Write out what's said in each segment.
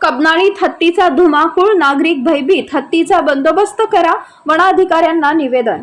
कबनाळीत हत्तीचा धुमाकूळ नागरिक भयभीत हत्तीचा बंदोबस्त करा वनाधिकाऱ्यांना निवेदन.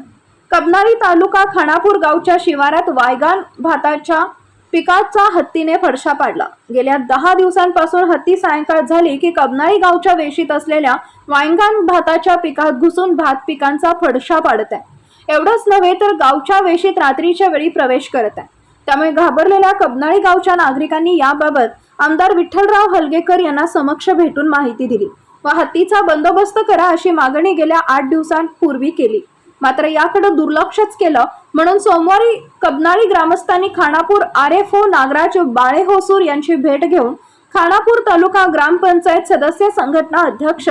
कबनाळी तालुका खानापूर गावच्या शिवारात वायगान भाताच्या पिकाचा हत्तीने फडशा पाडला. गेल्या दहा दिवसांपासून हत्ती सायंकाळ झाली की कबनाळी गावच्या वेशीत असलेल्या वायगान भाताच्या पिकात घुसून भात पिकांचा फडशा पाडत आहे. एवढंच नव्हे तर गावच्या वेशीत रात्रीच्या वेळी प्रवेश करत आहे. त्यामुळे घाबरलेल्या कबनाळी गावच्या नागरिकांनी याबाबत आमदार विठ्ठलराव हलगेकर यांना समक्ष भेटून माहिती दिली. व हत्तीचा बंदोबस्त करा अशी मागणी गेल्या आठ दिवसांपूर्वी केली. मात्र याकडे दुर्लक्षच केलं म्हणून सोमवारी कबनाळी ग्रामस्थांनी Khanapur R F O Nagaraj Bale Hosur यांची भेट घेऊन खानापूर तालुका ग्रामपंचायत सदस्य संघटना अध्यक्ष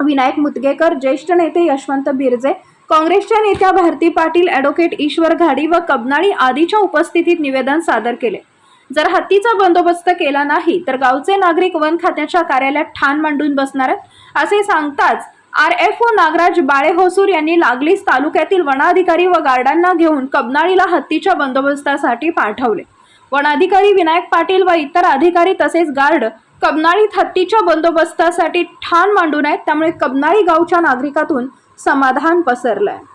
विनायक मुतगेकर ज्येष्ठ नेते यशवंत बिरजे काँग्रेसच्या नेत्या भारती पाटील ॲडव्होकेट ईश्वर घाडी व कबनाळी आदीच्या उपस्थितीत निवेदन सादर केले. जर हत्तीचा बंदोबस्त केला नाही तर गावचे नागरिक वन खात्याच्या कार्यालयात ठाण मांडून बसणार आहेत असे सांगताच R F O Nagaraj Bale Hosur यांनी लागलीच तालुक्यातील वनाधिकारी व गार्डांना घेऊन कबनाळीला हत्तीच्या बंदोबस्तासाठी पाठवले. वनाधिकारी विनायक पाटील व इतर अधिकारी तसेच गार्ड कबनाळीत हत्तीच्या बंदोबस्तासाठी ठाण मांडून आहेत त्यामुळे कबनाळी गावच्या नागरिकातून समाधान पसरलं आहे